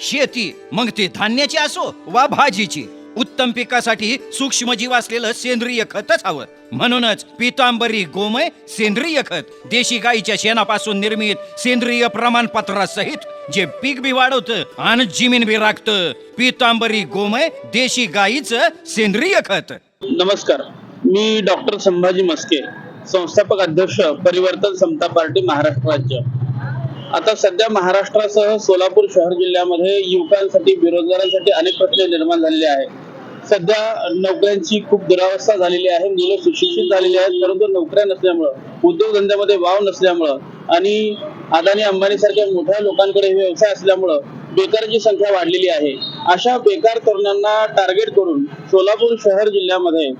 शेती मग ती धान्याची असो वा भाजीची. उत्तम पिकासाठी सूक्ष्मजीव असलेलं सेंद्रिय खतच हवं. म्हणूनच पितांबरी गोमय सेंद्रिय खत देशी गाईच्या शेणापासून निर्मित सेंद्रिय प्रमाणपत्रासहित जे पीक बी वाढवतं आणि जमीन बी राखतं पितांबरी गोमय देशी गाईचं सेंद्रिय खत. नमस्कार. मी डॉक्टर संभाजी मस्के संस्थापक अध्यक्ष परिवर्तन समता पार्टी महाराष्ट्र राज्य. आता सध्या महाराष्ट्रासह सोलापूर शहर जिल्ह्यामध्ये युवकांसाठी बेरोजगारांसाठी अनेक प्रश्न निर्माण झालेले आहेत. सध्या नोकऱ्यांची खूप दुरावस्था झालेली आहे मुलं सुशिक्षित झालेली आहेत परंतु नोकऱ्या नसल्यामुळं उद्योगधंद्यामध्ये वाव नसल्यामुळं आणि अदानी अंबानी सारख्या मोठ्या लोकांकडे व्यवसाय असल्यामुळं बेकारची संख्या वाढलेली आहे. अशा बेकार तरुणांना टार्गेट करून सोलापूर शहर जिल्ह्यामध्ये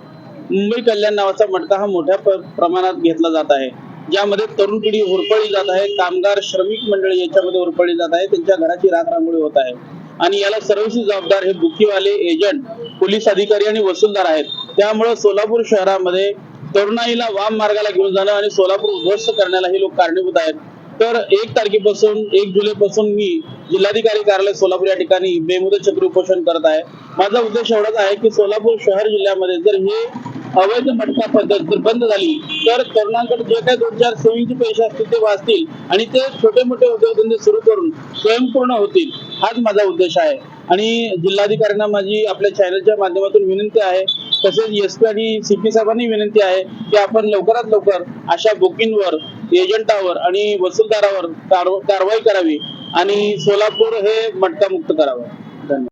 मुंबई कल्याण नावाचा मटका हा मोठ्या प्रमाणात घेतला जात आहे. ज्यामध्ये तरुण पिढी होरपळली जात आहे कामगार श्रमिक मंडळी याच्यामध्ये होरपळली जात आहे त्यांच्या घराची राख रांगोळी होत आहे. आणि याला सर्वस्वी जबाबदार हे बुकीवाले एजंट पोलीस अधिकारी आणि वसूलदार आहेत. त्यामुळे सोलापूर शहरामध्ये तरुणाईला वाम मार्गाला घेऊन जाणं आणि सोलापूर उद्ध्वस्त करण्याला हे लोक कारणीभूत आहेत. तर एक तारखेपासून एक जुलैपासून मी जिल्हाधिकारी कार्यालय सोलापूर या ठिकाणी बेमुदत चक्र उपोषण करत आहे. माझा उद्देश एवढाच आहे की सोलापूर शहर जिल्ह्यामध्ये जर हे अवैध मटका पद्धत जर बंद झाली तर तरुणांकडे जे काही दोन चार सेविंगचे पैसे असतील ते वाचतील आणि ते छोटे मोठे उद्योगधंदे सुरू करून स्वयंपूर्ण होतील. हाच माझा उद्देश आहे. आणि जिल्हाधिकाऱ्यांना माझी आपल्या चॅनलच्या माध्यमातून विनंती आहे तसेच एस पी आणि सीपी साहेबांनी विनंती आहे की आपण लवकरात लवकर अशा बुकिंगवर एजंटावर आणि वसूलदारावर कारवाई करावी आणि सोलापूर हे मटका मुक्त करावं.